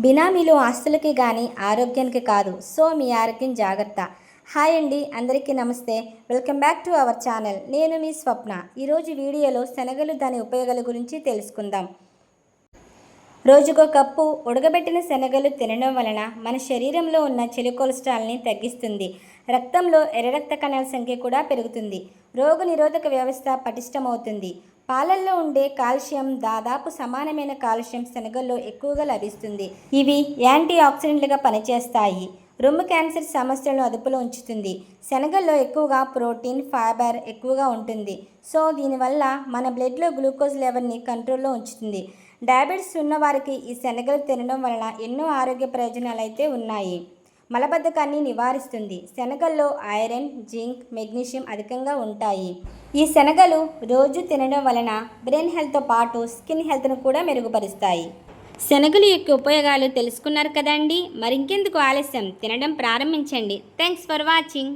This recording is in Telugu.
బినామీలు ఆస్తులకి కానీ ఆరోగ్యానికి కాదు. సో మీ ఆరోగ్యం జాగ్రత్త. హాయ్ అండి. అందరికీ నమస్తే. Welcome back to our channel. నేను మీ స్వప్న. ఈరోజు వీడియోలో శనగలు దాని ఉపయోగాల గురించి తెలుసుకుందాం. రోజుకో కప్పు ఉడకబెట్టిన శనగలు తినడం వలన మన శరీరంలో ఉన్న చెడు కొలెస్ట్రాల్ని తగ్గిస్తుంది. రక్తంలో ఎర్ర రక్త కణాల సంఖ్య కూడా పెరుగుతుంది. రోగ నిరోధక వ్యవస్థ పటిష్టమవుతుంది. పాలల్లో ఉండే కాల్షియం దాదాపు సమానమైన కాల్షియం శనగల్లో ఎక్కువగా లభిస్తుంది. ఇవి యాంటీ ఆక్సిడెంట్లుగా పనిచేస్తాయి. రొమ్ము క్యాన్సర్ సమస్యలను అదుపులో ఉంచుతుంది. శనగల్లో ఎక్కువగా ప్రోటీన్ ఫైబర్ ఎక్కువగా ఉంటుంది. సో దీనివల్ల మన బ్లడ్లో గ్లూకోజ్ లెవెల్ని కంట్రోల్లో ఉంచుతుంది. డయాబెటీస్ ఉన్నవారికి ఈ శనగలు తినడం వలన ఎన్నో ఆరోగ్య ప్రయోజనాలు అయితే ఉన్నాయి. మలబద్ధకాన్ని నివారిస్తుంది. శనగల్లో ఐరన్ జింక్ మెగ్నీషియం అధికంగా ఉంటాయి. ఈ శనగలు రోజు తినడం వలన బ్రెయిన్ హెల్త్తో పాటు స్కిన్ హెల్త్ను కూడా మెరుగుపరుస్తాయి. శనగలు యొక్క ఉపయోగాలు తెలుసుకున్నారు కదండి? మరింకెందుకు ఆలస్యం? తినడం ప్రారంభించండి. Thanks for watching.